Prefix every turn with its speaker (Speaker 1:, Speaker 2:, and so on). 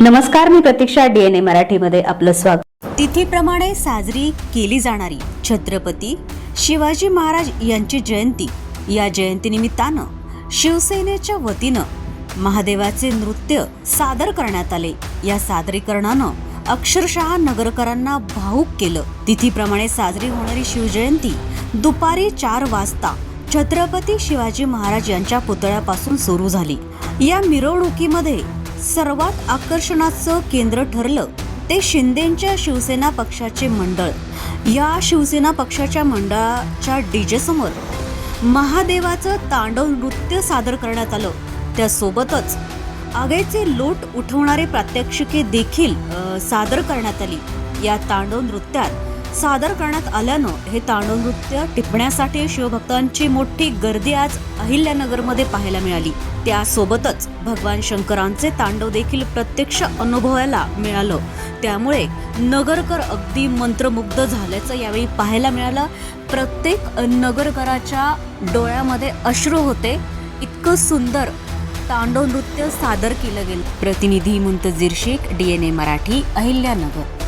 Speaker 1: नमस्कार मी प्रतीक्षा डीएनए मराठीमध्ये आपलं स्वागत.
Speaker 2: तिथीप्रमाणे साजरी केली जाणारी छत्रपती शिवाजी महाराज यांची जयंती या जयंतीनिमित्तानं शिवसेनेच्या वतीनं महादेवाचे नृत्य सादर करण्यात आले. या सादरीकरणानं अक्षरशः नगरकरांना भाऊक केलं. तिथीप्रमाणे साजरी होणारी शिवजयंती दुपारी चार वाजता छत्रपती शिवाजी महाराज यांच्या पुतळ्यापासून सुरू झाली. या मिरवणुकीमध्ये सर्वात आकर्षणाचं केंद्र ठरलं ते शिंदेच्या शिवसेना पक्षाचे मंडळ. या शिवसेना पक्षाच्या मंडळाच्या डीजे समोर महादेवाचं तांडव नृत्य सादर करण्यात आलं. त्यासोबतच आगेचे लोट उठवणारे प्रात्यक्षिके देखील सादर करण्यात आली. या तांडव नृत्यात सादर करण्यात आल्यानं हे तांडव नृत्य टिपण्यासाठी शिवभक्तांची मोठी गर्दी आज अहिल्यानगरमध्ये पाहायला मिळाली. त्यासोबतच भगवान शंकरांचे तांडव देखील प्रत्यक्ष अनुभवायला मिळालं. त्यामुळे नगरकर अगदी मंत्रमुग्ध झाल्याचं यावेळी पाहायला मिळालं. प्रत्येक नगरकराच्या डोळ्यामध्ये अश्रू होते. इतकं सुंदर तांडव नृत्य सादर केलं गेलं. प्रतिनिधी Muntazir Shaikh D N A Marathi Ahilyanagar.